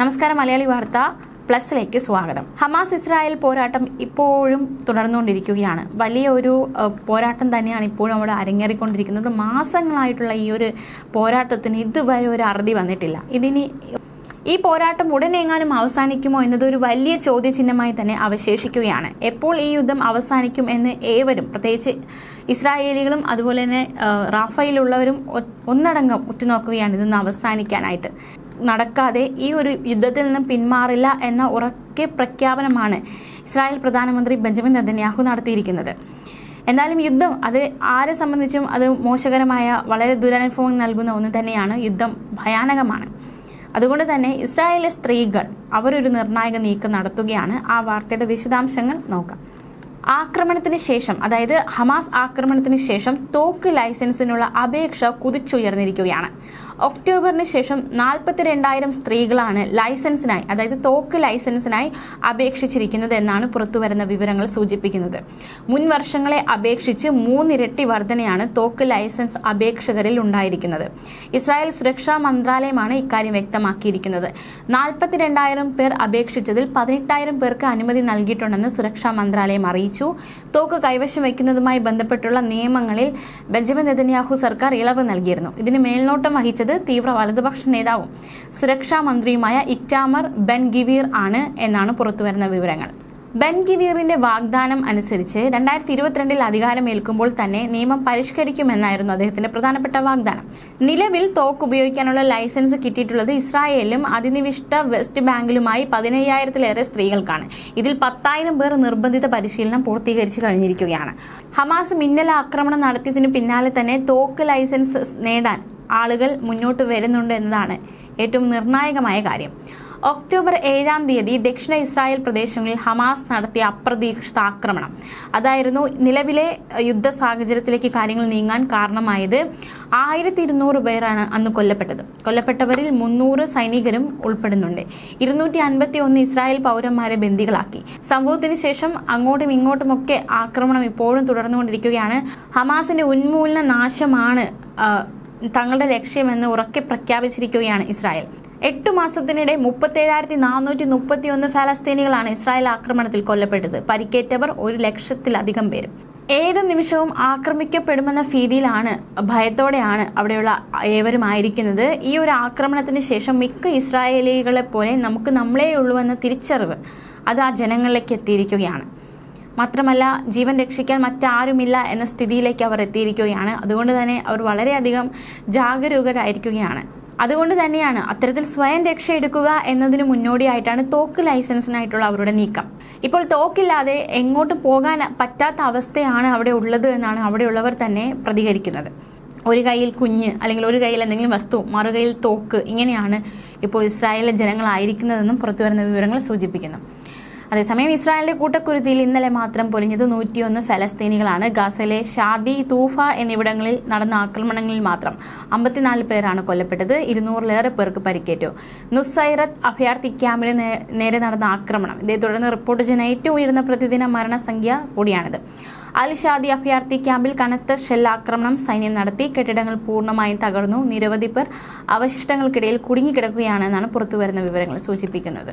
നമസ്കാരം മലയാളി വാർത്ത പ്ലസിലേക്ക് സ്വാഗതം. ഹമാസ് ഇസ്രായേൽ പോരാട്ടം ഇപ്പോഴും തുടർന്നുകൊണ്ടിരിക്കുകയാണ്. വലിയ ഒരു പോരാട്ടം തന്നെയാണ് ഇപ്പോഴും അവിടെ അരങ്ങേറിക്കൊണ്ടിരിക്കുന്നത്. മാസങ്ങളായിട്ടുള്ള ഈ ഒരു പോരാട്ടത്തിന് ഇതുവരെ ഒരു അറുതി വന്നിട്ടില്ല. ഇതിനി ഈ പോരാട്ടം ഉടനെങ്ങാനും അവസാനിക്കുമോ എന്നത് ഒരു വലിയ ചോദ്യചിഹ്നമായി തന്നെ അവശേഷിക്കുകയാണ്. എപ്പോൾ ഈ യുദ്ധം അവസാനിക്കും എന്ന് ഏവരും പ്രത്യേകിച്ച് ഇസ്രായേലികളും അതുപോലെ തന്നെ റാഫയിലുള്ളവരും ഒന്നടങ്കം ഉറ്റുനോക്കുകയാണ് ഇതൊന്ന് അവസാനിക്കാനായിട്ട്. നടക്കാതെ ഈ ഒരു യുദ്ധത്തിൽ നിന്നും പിന്മാറില്ല എന്ന ഉറക്കെ പ്രഖ്യാപനമാണ് ഇസ്രായേൽ പ്രധാനമന്ത്രി ബെഞ്ചമിൻ നെതന്യാഹു നടത്തിയിരിക്കുന്നത്. എന്നാലും യുദ്ധം അത് ആരെ സംബന്ധിച്ചും അത് മോശകരമായ വളരെ ദുരനുഭവം നൽകുന്ന ഒന്ന് തന്നെയാണ് യുദ്ധം ഭയാനകമാണ്. അതുകൊണ്ട് തന്നെ ഇസ്രായേലിലെ സ്ത്രീകൾ അവരൊരു നിർണായക നീക്കം നടത്തുകയാണ്. ആ വാർത്തയുടെ വിശദാംശങ്ങൾ നോക്കാം. ആക്രമണത്തിന് ശേഷം അതായത് ഹമാസ് ആക്രമണത്തിന് ശേഷം തോക്ക് ലൈസൻസിനുള്ള അപേക്ഷ കുതിച്ചുയർന്നിരിക്കുകയാണ്. ഒക്ടോബറിന് ശേഷം നാൽപ്പത്തിരണ്ടായിരം സ്ത്രീകളാണ് ലൈസൻസിനായി അതായത് തോക്ക് ലൈസൻസിനായി അപേക്ഷിച്ചിരിക്കുന്നത് എന്നാണ് പുറത്തുവരുന്ന വിവരങ്ങൾ സൂചിപ്പിക്കുന്നത്. മുൻ വർഷങ്ങളെ അപേക്ഷിച്ച് മൂന്നിരട്ടി വർധനയാണ് തോക്ക് ലൈസൻസ് അപേക്ഷകരിൽ ഉണ്ടായിരിക്കുന്നത്. ഇസ്രായേൽ സുരക്ഷാ മന്ത്രാലയമാണ് ഇക്കാര്യം വ്യക്തമാക്കിയിരിക്കുന്നത്. നാൽപ്പത്തിരണ്ടായിരം പേർ അപേക്ഷിച്ചതിൽ പതിനെട്ടായിരം പേർക്ക് അനുമതി നൽകിയിട്ടുണ്ടെന്ന് സുരക്ഷാ മന്ത്രാലയം അറിയിച്ചു. തോക്ക് കൈവശം വയ്ക്കുന്നതുമായി ബന്ധപ്പെട്ടുള്ള നിയമങ്ങളിൽ ബെഞ്ചമിൻ നെതന്യാഹു സർക്കാർ ഇളവ് നൽകിയിരുന്നു. ഇതിന് മേൽനോട്ടം വഹിച്ചത് തീവ്ര വലതുപക്ഷ നേതാവും സുരക്ഷാ മന്ത്രിയുമായ ഇറ്റാമർ ബെൻ ഗിവീർ ആണ് എന്നാണ് പുറത്തുവരുന്ന വിവരങ്ങൾ. ബെൻ ഗിവീറിന്റെ വാഗ്ദാനം അനുസരിച്ച് രണ്ടായിരത്തി ഇരുപത്തിരണ്ടിൽ അധികാരമേൽക്കുമ്പോൾ തന്നെ നിയമം പരിഷ്കരിക്കുമെന്നായിരുന്നു അദ്ദേഹത്തിന്റെ പ്രധാനപ്പെട്ട വാഗ്ദാനം. നിലവിൽ തോക്ക് ഉപയോഗിക്കാനുള്ള ലൈസൻസ് കിട്ടിയിട്ടുള്ളത് ഇസ്രായേലിലും അതിനിവിഷ്ട വെസ്റ്റ് ബാങ്കിലുമായി പതിനയ്യായിരത്തിലേറെ സ്ത്രീകൾക്കാണ്. ഇതിൽ പത്തായിരം പേർ നിർബന്ധിത പരിശീലനം പൂർത്തീകരിച്ചു കഴിഞ്ഞിരിക്കുകയാണ്. ഹമാസ് മിന്നൽ ആക്രമണം നടത്തിയതിന് പിന്നാലെ തന്നെ തോക്ക് ലൈസൻസ് നേടാൻ ആളുകൾ മുന്നോട്ട് വരുന്നുണ്ട് എന്നതാണ് ഏറ്റവും നിർണായകമായ കാര്യം. ഒക്ടോബർ ഏഴാം തീയതി ദക്ഷിണ ഇസ്രായേൽ പ്രദേശങ്ങളിൽ ഹമാസ് നടത്തിയ അപ്രതീക്ഷിത ആക്രമണം അതായിരുന്നു നിലവിലെ യുദ്ധ സാഹചര്യത്തിലേക്ക് കാര്യങ്ങൾ നീങ്ങാൻ കാരണമായത് ആയിരത്തി ഇരുന്നൂറ് പേരാണ് അന്ന് കൊല്ലപ്പെട്ടത്. കൊല്ലപ്പെട്ടവരിൽ മുന്നൂറ് സൈനികരും ഉൾപ്പെടുന്നുണ്ട്. ഇരുന്നൂറ്റി അൻപത്തി ഒന്ന് ഇസ്രായേൽ പൗരന്മാരെ ബന്ദികളാക്കി. സംഭവത്തിന് ശേഷം അങ്ങോട്ടും ഇങ്ങോട്ടുമൊക്കെ ആക്രമണം ഇപ്പോഴും തുടർന്നുകൊണ്ടിരിക്കുകയാണ്. ഹമാസിന്റെ ഉന്മൂലന നാശമാണ് തങ്ങളുടെ ലക്ഷ്യമെന്ന് ഉറക്കെ പ്രഖ്യാപിച്ചിരിക്കുകയാണ് ഇസ്രായേൽ. എട്ടു മാസത്തിനിടെ മുപ്പത്തേഴായിരത്തി നാനൂറ്റി മുപ്പത്തി ഒന്ന് ഫലസ്തീനികളാണ് ഇസ്രായേൽ ആക്രമണത്തിൽ കൊല്ലപ്പെട്ടത്. പരിക്കേറ്റവർ ഒരു ലക്ഷത്തിലധികം പേരും ഏത് നിമിഷവും ആക്രമിക്കപ്പെടുമെന്ന ഭീതിയിലാണ് ഭയത്തോടെയാണ് അവിടെയുള്ള ഏവരും ആയിരിക്കുന്നത്. ഈ ഒരു ആക്രമണത്തിന് ശേഷം മിക്ക ഇസ്രായേലികളെ പോലെ നമുക്ക് നമ്മളേ ഉള്ളൂ എന്ന തിരിച്ചറിവ് അത് ആ ജനങ്ങളിലേക്ക് എത്തിയിരിക്കുകയാണ്. മാത്രമല്ല ജീവൻ രക്ഷിക്കാൻ മറ്റാരുമില്ല എന്ന സ്ഥിതിയിലേക്ക് അവർ എത്തിയിരിക്കുകയാണ്. അതുകൊണ്ട് തന്നെ അവർ വളരെയധികം ജാഗരൂകരായിരിക്കുകയാണ്. അതുകൊണ്ട് തന്നെയാണ് അത്തരത്തിൽ സ്വയം രക്ഷയെടുക്കുക എന്നതിന് മുന്നോടിയായിട്ടാണ് തോക്ക് ലൈസൻസിനായിട്ടുള്ള അവരുടെ നീക്കം. ഇപ്പോൾ തോക്കില്ലാതെ എങ്ങോട്ട് പോകാൻ പറ്റാത്ത അവസ്ഥയാണ് അവിടെ ഉള്ളത് എന്നാണ് അവിടെയുള്ളവർ തന്നെ പ്രതികരിക്കുന്നത്. ഒരു കയ്യിൽ കുഞ്ഞ് അല്ലെങ്കിൽ ഒരു കയ്യിൽ എന്തെങ്കിലും വസ്തു മറുകയിൽ തോക്ക് ഇങ്ങനെയാണ് ഇപ്പോൾ ഇസ്രായേലിലെ ജനങ്ങളായിരിക്കുന്നതെന്നും പുറത്തുവരുന്ന വിവരങ്ങൾ സൂചിപ്പിക്കുന്നു. അതേസമയം ഇസ്രായേലിന്റെ കൂട്ടക്കുരുതിയിൽ ഇന്നലെ മാത്രം പൊലിഞ്ഞത് നൂറ്റിയൊന്ന് ഫലസ്തീനികളാണ്. ഗാസയിലെ ഷാദി തൂഫ എന്നിവിടങ്ങളിൽ നടന്ന ആക്രമണങ്ങളിൽ മാത്രം അമ്പത്തിനാല് പേരാണ് കൊല്ലപ്പെട്ടത്. ഇരുന്നൂറിലേറെ പേർക്ക് പരിക്കേറ്റു. നുസൈറത്ത് അഭയാർത്ഥി ക്യാമ്പിന് നേരെ നടന്ന ആക്രമണം. ഇതേ തുടർന്ന് റിപ്പോർട്ട് ചെയ്യുന്ന ഏറ്റവും ഉയർന്ന പ്രതിദിന മരണസംഖ്യ കൂടിയാണിത്. അൽ ഷാദി അഭയാർത്ഥി ക്യാമ്പിൽ കനത്ത ഷെല്ലാക്രമണം സൈന്യം നടത്തി. കെട്ടിടങ്ങൾ പൂർണമായും തകർന്നു. നിരവധി പേർ അവശിഷ്ടങ്ങൾക്കിടയിൽ കുടുങ്ങിക്കിടക്കുകയാണെന്നാണ് പുറത്തുവരുന്ന വിവരങ്ങൾ സൂചിപ്പിക്കുന്നത്.